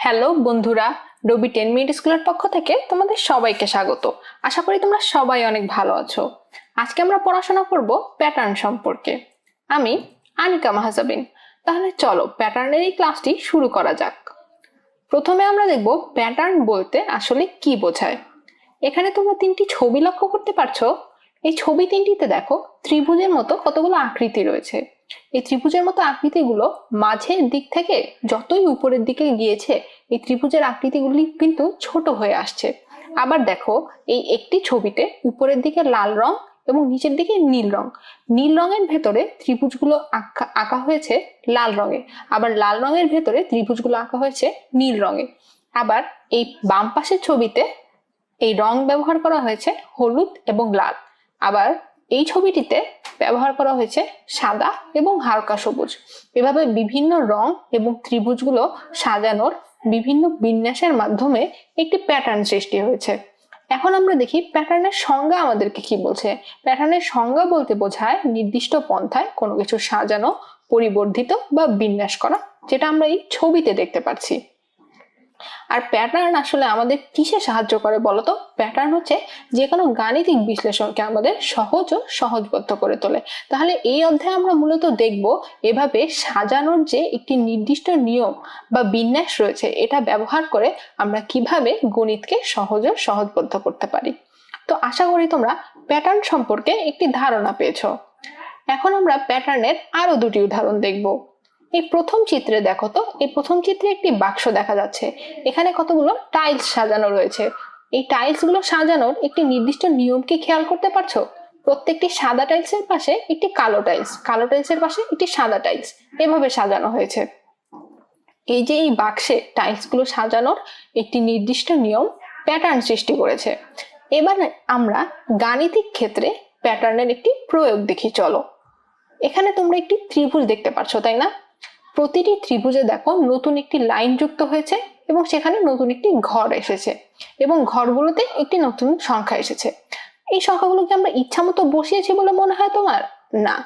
Hello বন্ধুরা, রবি ten minute স্কুলের পক্ষ থেকে তোমাদের সবাইকে স্বাগত। আশা করি তোমরা সবাই অনেক ভালো আছো। আজকে আমরা পড়াশোনা করব প্যাটার্ন সম্পর্কে। আমি আনিকা মাহাজাবিন। তাহলে চলো প্যাটার্নের এই ক্লাসটি শুরু করা যাক। প্রথমে আমরা দেখব প্যাটার্ন বলতে আসলে কি বোঝায়। এখানে তোমরা তিনটি ছবি লক্ষ্য করতে পারছ। এই ছবি তিনটিতে দেখো ত্রিভুজের মতো কতগুলো আকৃতি রয়েছে। এই ত্রিভুজের মতো আকৃতিগুলো মাঝের দিক থেকে যতই উপরের দিকে গিয়েছে, এই ত্রিভুজের আকৃতিগুলি কিন্তু ছোট হয়ে আসছে। আবার দেখো, এই একটি ছবিতে উপরের দিকে লাল রং এবং নিচের দিকে নীল রং। নীল রঙের ভেতরে ত্রিভুজগুলো আঁকা আঁকা হয়েছে লাল রঙে। আবার লাল রঙের ভেতরে ত্রিভুজগুলো আঁকা হয়েছে নীল রঙে। আবার এই বাম পাশের ছবিতে এই রং ব্যবহার করা হয়েছে হলুদ এবং লাল। আবার এই ছবিটিতে ব্যবহার করা হয়েছে সাদা এবং হালকা সবুজ। এভাবে বিভিন্ন রং এবং ত্রিভুজগুলো সাজানোর বিভিন্ন বিন্যাসের মাধ্যমে একটি প্যাটার্ন সৃষ্টি হয়েছে। এখন আমরা দেখি প্যাটার্নের সংজ্ঞা আমাদেরকে কি বলছে। প্যাটার্নের সংজ্ঞা বলতে বোঝায় নির্দিষ্ট পন্থায় কোনো কিছু সাজানো, পরিবর্ধিত বা বিন্যাস করা, যেটা আমরা এই ছবিতে দেখতে পাচ্ছি। আর প্যাটার্ন আসলে আমাদের কিসে সাহায্য করে বলতো? প্যাটার্ন হচ্ছে যে কোনো গাণিতিক বিশ্লেষণকে আমাদের সহজ ও সহজবদ্ধ করে তোলে। তাহলে এই অধ্যায়ে আমরা মূলত দেখব এভাবে সাজানোর যে একটি নির্দিষ্ট নিয়ম বা বিন্যাস রয়েছে, এটা ব্যবহার করে আমরা কীভাবে গণিতকে সহজ ও সহজবদ্ধ করতে পারি। তো আশা করি তোমরা প্যাটার্ন সম্পর্কে একটি ধারণা পেয়েছ। এখন আমরা প্যাটার্নের আরও দুটি উদাহরণ দেখব। এই প্রথম চিত্রে দেখো তো, এই প্রথম চিত্রে একটি বাক্স দেখা যাচ্ছে। এখানে কতগুলো টাইলস সাজানো রয়েছে। এই টাইলসগুলো সাজানোর একটি নির্দিষ্ট নিয়ম কি খেয়াল করতে পারছ? প্রত্যেকটি সাদা টাইলসের পাশে একটি কালো টাইলস কালো টাইলসের পাশে একটি সাদা টাইলস এভাবে সাজানো হয়েছে। এই যে এই বাক্সে টাইলসগুলো সাজানোর একটি নির্দিষ্ট নিয়ম প্যাটার্ন সৃষ্টি করেছে। এবার আমরা গাণিতিক ক্ষেত্রে প্যাটার্নের একটি প্রয়োগ দেখি, চলো। এখানে তোমরা একটি ত্রিভুজ দেখতে পাচ্ছ তাই না? প্রতিটি ত্রিভুজে দেখো নতুন একটি লাইন যুক্ত হয়েছে এবং সেখানে নতুন একটি ঘর এসেছে এবং ঘরগুলোতে একটি নতুন সংখ্যা এসেছে। এই সংখ্যাগুলোকে আমরা ইচ্ছা মতো বসিয়েছি বলে মনে হয় তোমার? না।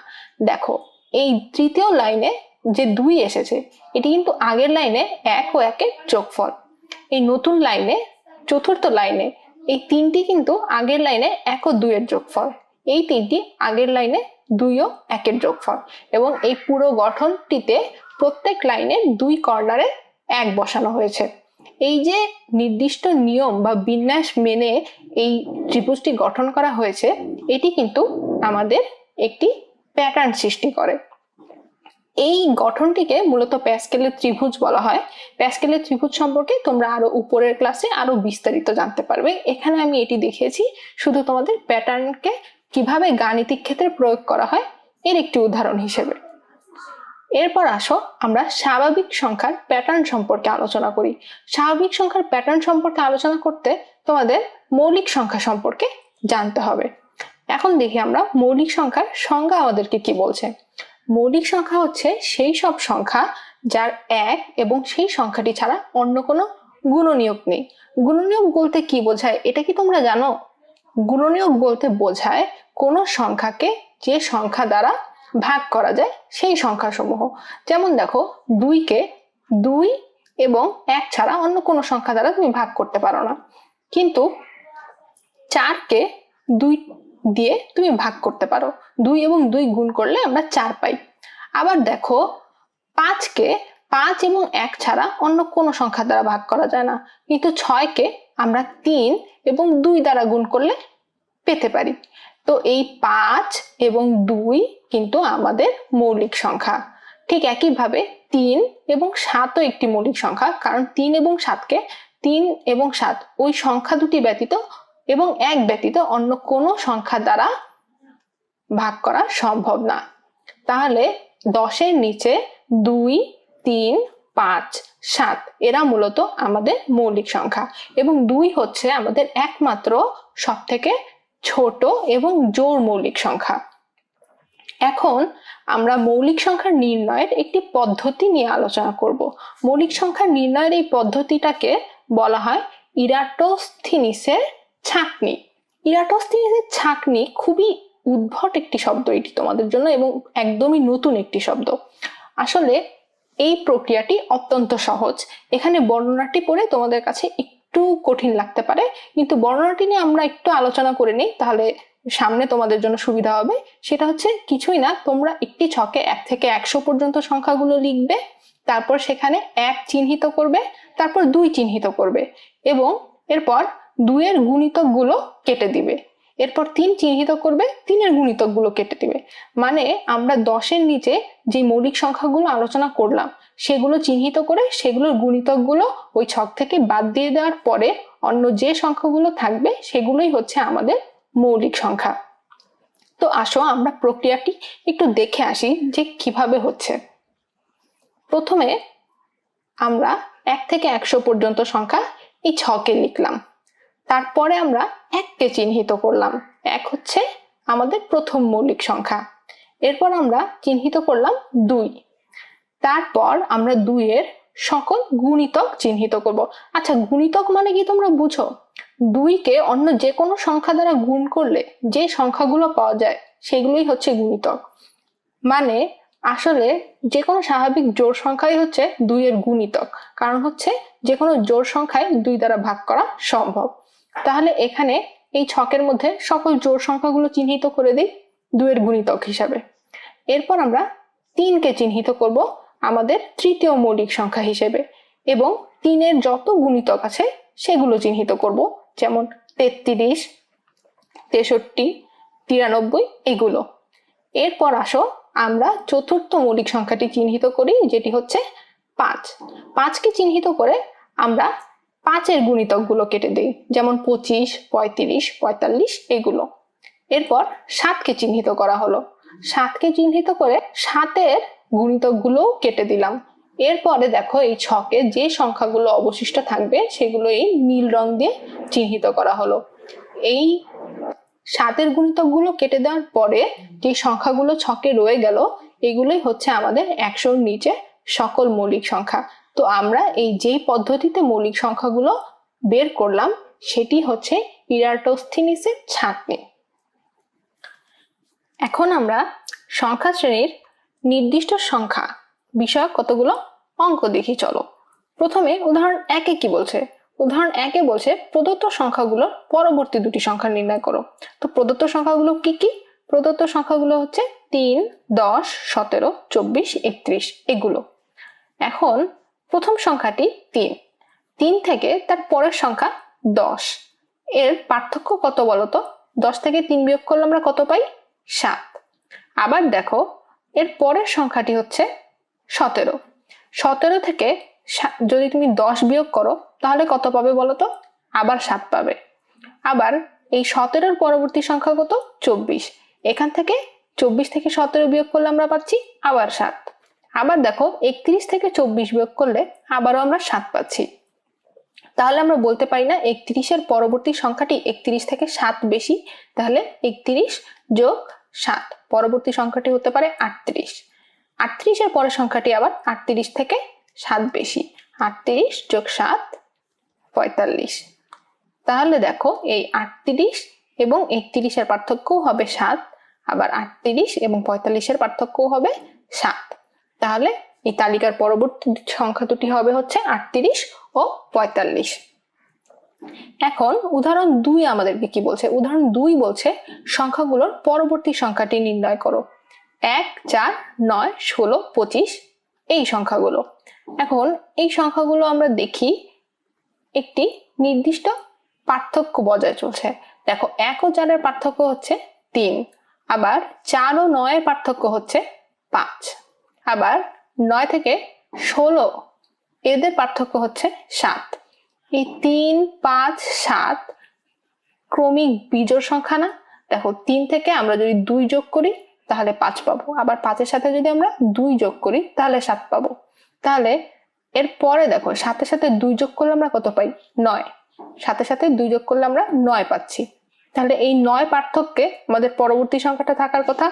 দেখো, এই তৃতীয় লাইনে যে দুই এসেছে, এটি কিন্তু আগের লাইনে এক ও একের যোগফল। এই নতুন লাইনে, চতুর্থ লাইনে, এই তিনটি কিন্তু আগের লাইনে এক ও দুইয়ের যোগফল। এই তিনটি আগের লাইনে দুই ও একের যোগফল এবং এই পুরো গঠনটিতে প্রত্যেক লাইনে দুই কর্নারে এক বসানো হয়েছে। এই যে নির্দিষ্ট নিয়ম বা বিন্যাস মেনে এই ত্রিভুজটি গঠন করা হয়েছে, এটি কিন্তু আমাদের একটি প্যাটার্ন সৃষ্টি করে। এই গঠনটিকে মূলত প্যাসকেলের ত্রিভুজ বলা হয়। প্যাসকেলের ত্রিভুজ সম্পর্কে তোমরা আরও উপরের ক্লাসে আরও বিস্তারিত জানতে পারবে। এখানে আমি এটি দেখিয়েছি, শুধু তোমাদের প্যাটার্নকে কীভাবে গাণিতিক ক্ষেত্রে প্রয়োগ করা হয়, এর একটি উদাহরণ হিসেবে। এরপর আসো, আমরা স্বাভাবিক সংখ্যার প্যাটার্ন সম্পর্কে আলোচনা করি। স্বাভাবিক সংখ্যার প্যাটার্ন সম্পর্কে আলোচনা করতে তোমাদের মৌলিক সংখ্যা সম্পর্কে জানতে হবে। এখন দেখি আমরা মৌলিক সংখ্যার সংজ্ঞা আমাদেরকে কি বলছে। মৌলিক সংখ্যা হচ্ছে সেই সব সংখ্যা যার এক এবং সেই সংখ্যাটি ছাড়া অন্য কোনো গুণনীয়ক নেই। গুণনীয়ক বলতে কি বোঝায় এটা কি তোমরা জানো? গুণনীয়ক বলতে বোঝায় কোনো সংখ্যাকে যে সংখ্যা দ্বারা ভাগ করা যায় সেই সংখ্যাসমূহ। যেমন দেখো দুইকে দুই এবং এক ছাড়া অন্য কোনো সংখ্যা দ্বারা তুমি ভাগ করতে পারো না। কিন্তু চারকে দুই দিয়ে তুমি ভাগ করতে পারো। দুই এবং দুই গুণ করলে আমরা চার পাই। আবার দেখো পাঁচকে পাঁচ এবং এক ছাড়া অন্য কোনো সংখ্যা দ্বারা ভাগ করা যায় না। কিন্তু ছয়কে আমরা তিন এবং দুই দ্বারা গুণ করলে পেতে পারি। তো এই পাঁচ এবং দুই কিন্তু আমাদের মৌলিক সংখ্যা। ঠিক একইভাবে তিন এবং সাতও একটি মৌলিক সংখ্যা, কারণ তিন এবং সাতকে তিন এবং সাত ওই সংখ্যা দুটি ব্যতীত এবং এক ব্যতীত অন্য কোনো সংখ্যা দ্বারা ভাগ করা সম্ভব না। তাহলে দশের নিচে দুই, তিন, পাঁচ, সাত এরা মূলত আমাদের মৌলিক সংখ্যা এবং দুই হচ্ছে আমাদের একমাত্র সব থেকে ছোট এবং জোর মৌলিক সংখ্যা। এখন আমরা মৌলিক সংখ্যা নির্ণয়ের একটি পদ্ধতি নিয়ে আলোচনা করব। মৌলিক সংখ্যা নির্ণয়ের এই পদ্ধতিটাকে বলা হয় ইরাটোস্থিনিসের ছাঁকনি। ইরাটোস্থিনিসের ছাঁকনি খুবই উদ্ভট একটি শব্দ এটি তোমাদের জন্য এবং একদমই নতুন একটি শব্দ। আসলে এই প্রক্রিয়াটি অত্যন্ত সহজ। এখানে বর্ণনাটি পড়ে তোমাদের কাছে একটু কঠিন লাগতে পারে, কিন্তু বর্ণনাটি নিয়ে আমরা একটু আলোচনা করে নিই, তাহলে সামনে তোমাদের জন্য সুবিধা হবে। সেটা হচ্ছে, কিছুই না, তোমরা একটি ছকে এক থেকে একশো পর্যন্ত সংখ্যাগুলো লিখবে, তারপর সেখানে এক চিহ্নিত করবে, তারপর দুই চিহ্নিত করবে এবং এরপর দুইয়ের গুণিতকগুলো কেটে দিবে। এরপর তিন চিহ্নিত করবে, তিনের গুণিতকগুলো কেটে দিবে। মানে আমরা দশের নিচে যে মৌলিক সংখ্যাগুলো আলোচনা করলাম সেগুলো চিহ্নিত করে সেগুলোর গুণিতকগুলো ওই ছক থেকে বাদ দিয়ে দেওয়ার পরে অন্য যে সংখ্যাগুলো থাকবে সেগুলোই হচ্ছে আমাদের মৌলিক সংখ্যা। তো আসো আমরা প্রক্রিয়াটি একটু দেখে আসি যে কীভাবে হচ্ছে। প্রথমে আমরা এক থেকে একশো পর্যন্ত সংখ্যা এই ছকে লিখলাম। তারপরে আমরা এককে চিহ্নিত করলাম। এক হচ্ছে আমাদের প্রথম মৌলিক সংখ্যা। এরপর আমরা চিহ্নিত করলাম দুই। তারপর আমরা দুইয়ের সকল গুণিতক চিহ্নিত করব। আচ্ছা গুণিতক মানে কি তোমরা বুঝো? দুইকে অন্য যে কোনো সংখ্যা দ্বারা গুণ করলে যে সংখ্যাগুলো পাওয়া যায়, সেগুলোই হচ্ছে গুণিতক। মানে আসলে যে কোনো স্বাভাবিক জোড় সংখ্যাই হচ্ছে দুইয়ের গুণিতক। কারণ হচ্ছে যে কোনো জোড় সংখ্যায় দুই দ্বারা ভাগ করা সম্ভব। তাহলে এখানে এই ছকের মধ্যে সকল জোড় সংখ্যাগুলো চিহ্নিত করে দিই দুইয়ের গুণিতক হিসাবে। এরপর আমরা তিনকে চিহ্নিত করব। আমাদের তৃতীয় মৌলিক সংখ্যা হিসেবে এবং তিনের যত গুণিতক আছে সেগুলো চিহ্নিত করব, যেমন তেত্রিশ, তেষট্টি, তিরানব্বই, এগুলো। এরপর আসো, আমরা চতুর্থ মৌলিক সংখ্যাটি চিহ্নিত করি, যেটি হচ্ছে পাঁচ। পাঁচকে চিহ্নিত করে আমরা পাঁচের গুণিতকগুলো কেটে দিই, যেমন পঁচিশ, পঁয়ত্রিশ, পঁয়তাল্লিশ, এগুলো। এরপর সাতকে চিহ্নিত করা হলো। সাতকে চিহ্নিত করে সাতের গুণিতকগুলোও কেটে দিলাম। এরপরে দেখো এই ছকে যে সংখ্যাগুলো অবশিষ্ট থাকবে, সেগুলো এই নীল রং দিয়ে চিহ্নিত করা হলো। এই সাতের গুণিতকগুলো কেটে দেওয়ার পরে যে সংখ্যাগুলো ছকে রয়ে গেল, এগুলোই হচ্ছে আমাদের একশোর নিচে সকল মৌলিক সংখ্যা। তো আমরা এই যেই পদ্ধতিতে মৌলিক সংখ্যাগুলো বের করলাম, সেটি হচ্ছে ইরাটোস্থিনিসের ছাঁকনি। এখন আমরা সংখ্যা শ্রেণির নির্দিষ্ট সংখ্যা। বিষয়ক কতগুলো? অঙ্ক দেখি, চলো। প্রথমে উদাহরণ একে কি বলছে? উদাহরণ একে বলছে, প্রদত্ত সংখ্যাগুলোর পরবর্তী দুটি সংখ্যা নির্ণয় করো। তো প্রদত্ত সংখ্যাগুলো কি কি? প্রদত্ত সংখ্যাগুলো হচ্ছে তিন, দশ, সতেরো, চব্বিশ, একত্রিশ, এগুলো। এখন প্রথম সংখ্যাটি তিন। তিন থেকে তার পরের সংখ্যা দশ। এর পার্থক্য কত বলতো? দশ থেকে তিন বিয়োগ করলে আমরা কত পাই? সাত। আবার দেখো এর পরের সংখ্যাটি হচ্ছে সতেরো। সতেরো থেকে যদি তুমি দশ বিয়োগ করো, তাহলে কত পাবে বলো তো? আবার সাত পাবে। আবার এই সতেরোর পরবর্তী সংখ্যা কত? চব্বিশ। এখান থেকে চব্বিশ থেকে সতেরো বিয়োগ করলে আমরা পাচ্ছি আবার সাত। আবার দেখো একত্রিশ থেকে চব্বিশ বিয়োগ করলে আবারও আমরা সাত পাচ্ছি। তাহলে আমরা বলতে পারি না একত্রিশের পরবর্তী সংখ্যাটি একত্রিশ থেকে সাত বেশি, তাহলে একত্রিশ যোগ সাত। পরবর্তী সংখ্যাটি হতে পারে আটত্রিশ। আটত্রিশের পরের সংখ্যাটি আবার আটত্রিশ থেকে সাত বেশি। আটত্রিশ যোগ সাত, পঁয়তাল্লিশ। তাহলে দেখো এই আটত্রিশ এবং একত্রিশের পার্থক্যও হবে সাত, আবার আটত্রিশ এবং পঁয়তাল্লিশের পার্থক্যও হবে সাত। তাহলে এই তালিকার পরবর্তী সংখ্যা দুটি হবে হচ্ছে আটত্রিশ ও পঁয়তাল্লিশ। এখন উদাহরণ দুই আমাদেরকে কি বলছে? উদাহরণ দুই বলছে সংখ্যাগুলোর পরবর্তী সংখ্যাটি নির্ণয় করো। এক, চার, নয়, ষোলো, পঁচিশ, এই সংখ্যাগুলো। এখন এই সংখ্যাগুলো আমরা দেখি একটি নির্দিষ্ট পার্থক্য বজায় চলছে। দেখো, এক ও চারের পার্থক্য হচ্ছে তিন, আবার চার ও নয়ের পার্থক্য হচ্ছে পাঁচ, আবার নয় থেকে ষোলো এদের পার্থক্য হচ্ছে সাত। এই তিন, পাঁচ, সাত ক্রমিক বিজোড় সংখ্যা না? দেখো, তিন থেকে আমরা যদি দুই যোগ করি, তাহলে পাঁচ পাবো। আবার পাঁচের সাথে যদি আমরা দুই যোগ করি, তাহলে সাত পাবো। তাহলে এর পরে দেখো সাথে সাথে দুই যোগ করলে আমরা কত পাই? নয়। সাথে সাথে দুই যোগ করলে আমরা নয় পাচ্ছি। তাহলে এই নয় পার্থক্যে আমাদের পরবর্তী সংখ্যাটা থাকার কথা?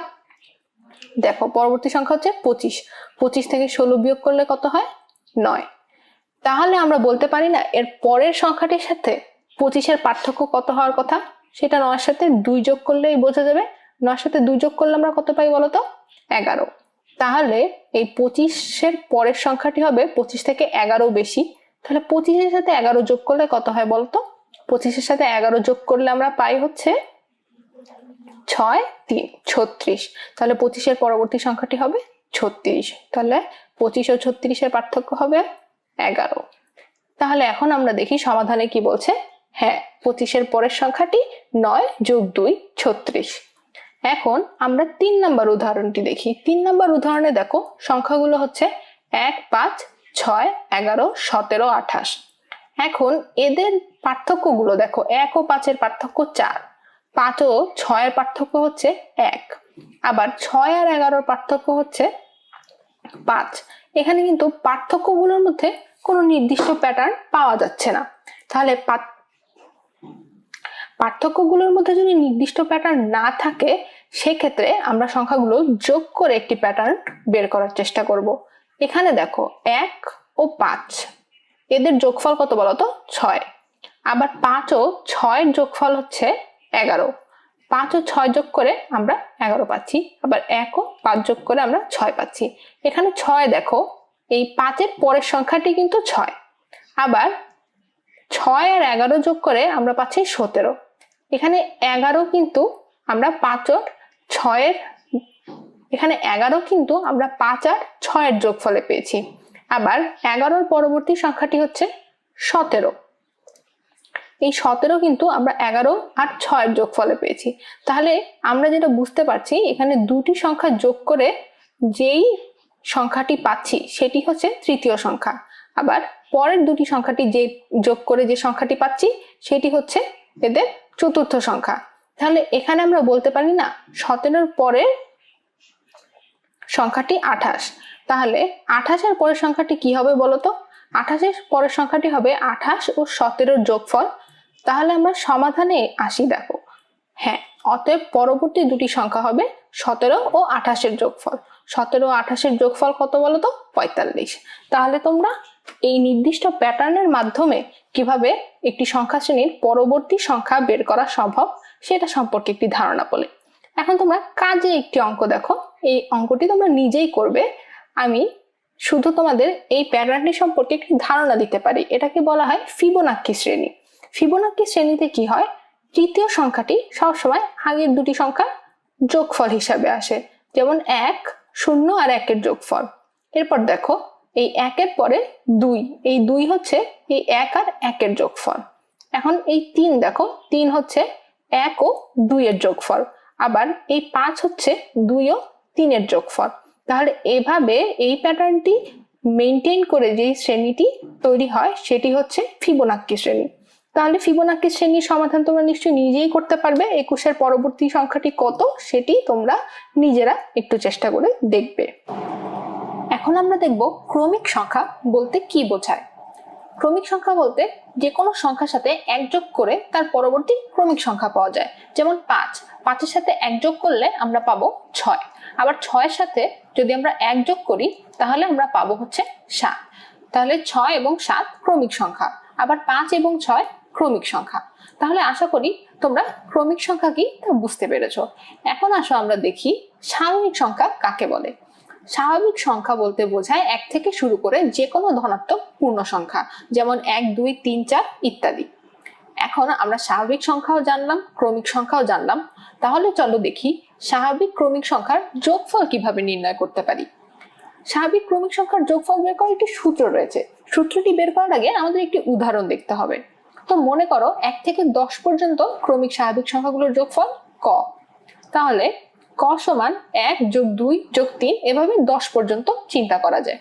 দেখো, পরবর্তী সংখ্যা হচ্ছে পঁচিশ। পঁচিশ থেকে ষোলো বিয়োগ করলে কত হয়? নয়। তাহলে আমরা বলতে পারি না, এর পরের সংখ্যাটির সাথে পঁচিশের পার্থক্য কত হওয়ার কথা? সেটা নয়ের সাথে দুই যোগ করলেই বোঝা যাবে। নয়ের সাথে দুই যোগ করলে আমরা কত পাই বলতো? এগারো। তাহলে এই পঁচিশের পরের সংখ্যাটি হবে পঁচিশ থেকে এগারো বেশি। তাহলে পঁচিশের সাথে এগারো যোগ করলে কত হয় বলতো? পঁচিশের সাথে এগারো যোগ করলে আমরা পাই হচ্ছে ছয় তিন, ছত্রিশ। তাহলে পঁচিশের পরবর্তী সংখ্যাটি হবে ছত্রিশ। তাহলে পঁচিশ ও ছত্রিশের পার্থক্য হবে এগারো। তাহলে এখন আমরা দেখি সমাধানে কি বলছে? হ্যাঁ পঁচিশের পরের সংখ্যাটি নয় যোগ দুই, ছত্রিশ। এখন আমরা তিন নাম্বার উদাহরণটি দেখি। তিন নাম্বার উদাহরণে দেখো, সংখ্যাগুলো হচ্ছে এক, পাঁচ, ছয়, এগারো, সতেরো, আঠাশ। এখন এদের পার্থক্যগুলো দেখো, এক ও পাঁচের পার্থক্য চার। পাঁচ ও ছয়ের পার্থক্য হচ্ছে এক। আবার ছয় আর এগারোর পার্থক্য হচ্ছে পাঁচ। এখানে কিন্তু পার্থক্যগুলোর মধ্যে কোনো নির্দিষ্ট প্যাটার্ন পাওয়া যাচ্ছে না। তাহলে পার্থক্যগুলোর মধ্যে যদি নির্দিষ্ট প্যাটার্ন না থাকে, সেক্ষেত্রে আমরা সংখ্যাগুলো যোগ করে একটি প্যাটার্ন বের করার চেষ্টা করব। এখানে দেখো, এক ও পাঁচ। এদের যোগফল কত বলতো? ছয়। আবার পাঁচ ও ছয়ের যোগফল হচ্ছে এগারো। পাঁচ ও ছয় যোগ করে আমরা এগারো পাচ্ছি। আবার এক ও পাঁচ যোগ করে আমরা ছয় পাচ্ছি। এখানে ছয় দেখো এই পাঁচের পরের সংখ্যাটি কিন্তু ছয়। আবার ছয় আর এগারো যোগ করে আমরা পাচ্ছি সতেরো। এখানে এগারো কিন্তু আমরা পাঁচ আর ছয়ের, এখানে এগারো কিন্তু আমরা পাঁচ আর ছয়ের যোগফলে পেয়েছি। আবার এগারোর পরবর্তী সংখ্যাটি হচ্ছে সতেরো। এই সতেরো কিন্তু আমরা এগারো আর ছয়ের যোগফলে পেয়েছি। তাহলে আমরা যেটা বুঝতে পারছি, এখানে দুটি সংখ্যা যোগ করে যেই সংখ্যাটি পাচ্ছি, সেটি হচ্ছে তৃতীয় সংখ্যা। আবার পরের দুটি সংখ্যাটি যে যোগ করে যে সংখ্যাটি পাচ্ছি, সেটি হচ্ছে এদের চতুর্থ সংখ্যা। তাহলে এখানে আমরা বলতে পারি না, সতেরোর পরে সংখ্যাটি আঠাশ। তাহলে আঠাশের পরের সংখ্যাটি কি হবে বলতো? আঠাশের পরের সংখ্যাটি হবে আঠাশ ও সতেরোর যোগফল। তাহলে আমরা সমাধানে আসি দেখো। হ্যাঁ অতএব পরবর্তী দুটি সংখ্যা হবে সতেরো ও আঠাশের যোগফল। সতেরো আঠাশের যোগফল কত বলতো? পঁয়তাল্লিশ। তাহলে তোমরা এই নির্দিষ্ট প্যাটার্নের মাধ্যমে কীভাবে একটি সংখ্যা শ্রেণির পরবর্তী সংখ্যা বের করা সম্ভব, সেটা সম্পর্কে একটি ধারণা বলে। এখন তোমরা কাজে একটি অঙ্ক দেখো। এই অঙ্কটি তোমরা নিজেই করবে। আমি শুধু তোমাদের এই প্যাটার্নটি সম্পর্কে একটি ধারণা দিতে পারি। এটাকে বলা হয় ফিবোনাক্কি শ্রেণি। ফিবোনাক্কি শ্রেণীতে কি হয়? তৃতীয় সংখ্যাটি সবসময় আগের দুটি সংখ্যা যোগফল হিসাবে আসে। যেমন এক শূন্য আর একের যোগফল। এরপর দেখো, এই একের পরে দুই, এই দুই হচ্ছে এই এক আর একের যোগফল। এখন এই তিন দেখো, তিন হচ্ছে এক ও দুইয়ের যোগফল। আবার এই পাঁচ হচ্ছে দুই ও তিনের যোগফল। তাহলে এভাবে এই প্যাটার্নটি মেনটেন করে যে শ্রেণীটি তৈরি হয়, সেটি হচ্ছে ফিবোনাক্কি শ্রেণি। তাহলে ফিবোনাক্কি শ্রেণির সমাধান তোমরা নিশ্চয়ই নিজেই করতে পারবে। একুশের পরবর্তী সংখ্যাটি কত সেটি তোমরা নিজেরা একটু চেষ্টা করে দেখবে। এখন আমরা দেখব ক্রমিক সংখ্যা বলতে কি বোঝায়। ক্রমিক সংখ্যা বলতে যে কোনো সংখ্যার সাথে এক যোগ করে তার পরবর্তী ক্রমিক সংখ্যা পাওয়া যায়। যেমন পাঁচ। পাঁচের সাথে এক যোগ করলে আমরা পাবো ছয়। আবার ছয়ের সাথে যদি আমরা এক যোগ করি, তাহলে আমরা পাবো হচ্ছে সাত। তাহলে ছয় এবং সাত ক্রমিক সংখ্যা। আবার পাঁচ এবং ছয় ক্রমিক সংখ্যা। তাহলে আশা করি তোমরা ক্রমিক সংখ্যা কি তা বুঝতে পেরেছ। এখন আসো আমরা দেখি স্বাভাবিক সংখ্যা কাকে বলে। স্বাভাবিক সংখ্যা বলতে বোঝায় এক থেকে শুরু করে যে কোনো ধনাত্মক পূর্ণ সংখ্যা, যেমন এক, দুই, তিন, চার ইত্যাদি। এখন আমরা স্বাভাবিক সংখ্যাও জানলাম, ক্রমিক সংখ্যাও জানলাম। তাহলে চলো দেখি স্বাভাবিক ক্রমিক সংখ্যার যোগফল কীভাবে নির্ণয় করতে পারি। স্বাভাবিক ক্রমিক সংখ্যার যোগফল বের করার একটি সূত্র রয়েছে। সূত্রটি বের করার আগে আমাদের একটি উদাহরণ দেখতে হবে। তো মনে করো এক থেকে দশ পর্যন্ত ক্রমিক স্বাভাবিক সংখ্যাগুলোর যোগফল ক। তাহলে ক সমান এক যোগ দুই যোগ তিন এভাবে দশ পর্যন্ত চিন্তা করা যায়।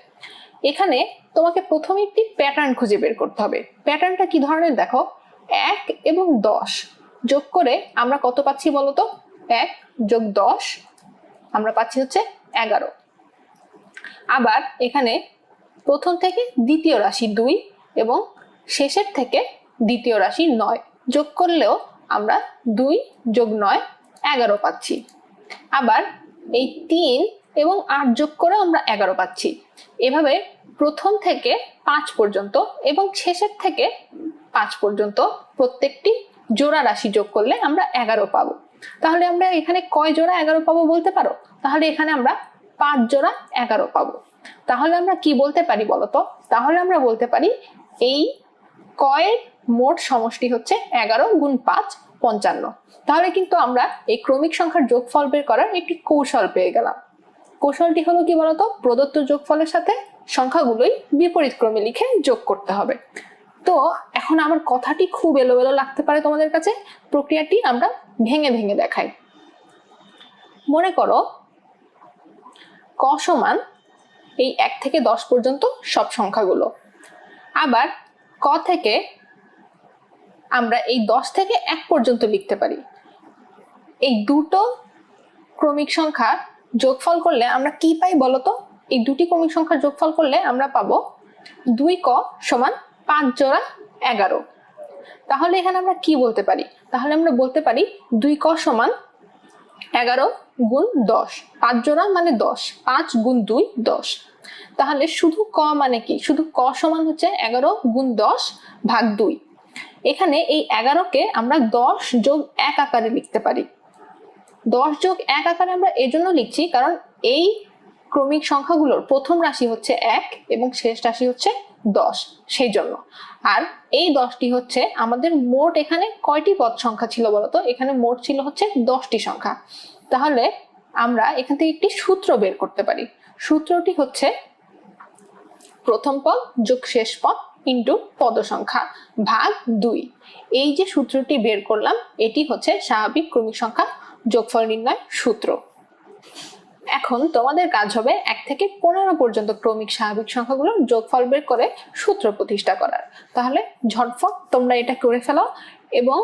এখানে তোমাকে প্রথমে একটি প্যাটার্ন খুঁজে বের করতে হবে। প্যাটার্নটা কি ধরনের দেখো? এক এবং দশ। যোগ করে আমরা কত পাচ্ছি বলতো এক যোগ দশ, আমরা পাচ্ছি হচ্ছে এগারো। আবার এখানে প্রথম থেকে দ্বিতীয় রাশি দুই এবং শেষের থেকে দ্বিতীয় রাশি নয়। যোগ করলেও আমরা দুই যোগ নয়, এগারো পাচ্ছি। আবার এই তিন এবং আট যোগ করে আমরা এগারো পাচ্ছি। এভাবে প্রথম থেকে পাঁচ পর্যন্ত এবং শেষের থেকে পাঁচ পর্যন্ত প্রত্যেকটি জোড়া রাশি যোগ করলে আমরা এগারো পাবো। তাহলে আমরা এখানে কয় জোড়া এগারো পাবো বলতে পারো? তাহলে এখানে আমরা পাঁচ জোড়া এগারো পাবো। তাহলে আমরা কি বলতে পারি বলতো? তাহলে আমরা বলতে পারি এই কয়ের মোট সমষ্টি হচ্ছে এগারো গুণ পাঁচ, পঞ্চান্ন। তাহলে কিন্তু আমরা এই ক্রমিক সংখ্যার যোগফল বের করার একটি কৌশল পেয়ে গেলাম। কৌশলটি হলো কি বলতো? প্রদত্ত যোগফলের সাথে সংখ্যাগুলোই বিপরীত ক্রমে লিখে যোগ করতে হবে। তো এখন আমার কথাটি খুব এলোমেলো লাগতে পারে তোমাদের কাছে, প্রক্রিয়াটি আমরা ভেঙে ভেঙে দেখাই। মনে করো, ক সমান এই এক থেকে দশ পর্যন্ত সব সংখ্যাগুলো। আবার ক থেকে আমরা এই দশ থেকে এক পর্যন্ত লিখতে পারি। এই দুটো ক্রমিক সংখ্যা যোগফল করলে আমরা কি পাই বলতো? এই দুটি ক্রমিক সংখ্যার যোগফল করলে আমরা পাবো দুই ক সমান পাঁচ জোড়া এগারো। তাহলে এখানে আমরা কি বলতে পারি? তাহলে আমরা বলতে পারি দুই ক সমান এগারো গুণ দশ। পাঁচ জোড়া মানে দশ, পাঁচ গুণ দুই দশ। তাহলে শুধু ক মানে কি? শুধু ক সমান হচ্ছে এগারো গুণ দশ ভাগ দুই। এখানে এই এগারোকে আমরা দশ যোগ এক আকারে লিখতে পারি। দশ যোগ এক আকারে আমরা এজন্য লিখছি কারণ এই ক্রমিক সংখ্যাগুলোর প্রথম রাশি হচ্ছে এক এবং শেষ রাশি হচ্ছে দশ সেই জন্য আর এই দশটি হচ্ছে আমাদের মোট এখানে কয়টি পদ সংখ্যা ছিল বলতো? এখানে মোট ছিল হচ্ছে দশটি সংখ্যা। তাহলে আমরা এখান থেকে একটি সূত্র বের করতে পারি। সূত্রটি হচ্ছে প্রথম পদ যোগ শেষ পদ ইন্টু পদ সংখ্যা ভাগ দুই। এই যে সূত্রটি বের করলাম, এটি হচ্ছে স্বাভাবিক ক্রমিক সংখ্যা যোগফল নির্ণয় সূত্র। এখন তোমাদের কাজ হবে এক থেকে পনেরো পর্যন্ত ক্রমিক স্বাভাবিক সংখ্যাগুলোর যোগফল বের করে সূত্র প্রতিষ্ঠা করার। তাহলে ঝটফট তোমরা এটা করে ফেলো এবং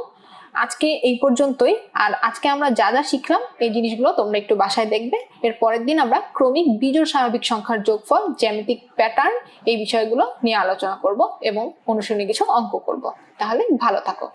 আজকে এই পর্যন্তই। আর আজকে আমরা যা যা শিখলাম, এই জিনিসগুলো তোমরা একটু বাসায় দেখবে। এর পরের দিন আমরা ক্রমিক বিজোড় স্বাভাবিক সংখ্যার যোগফল, জ্যামিতিক প্যাটার্ন এই বিষয়গুলো নিয়ে আলোচনা করব এবং অনুশীলনে কিছু অঙ্ক করব। তাহলে ভালো থাকো।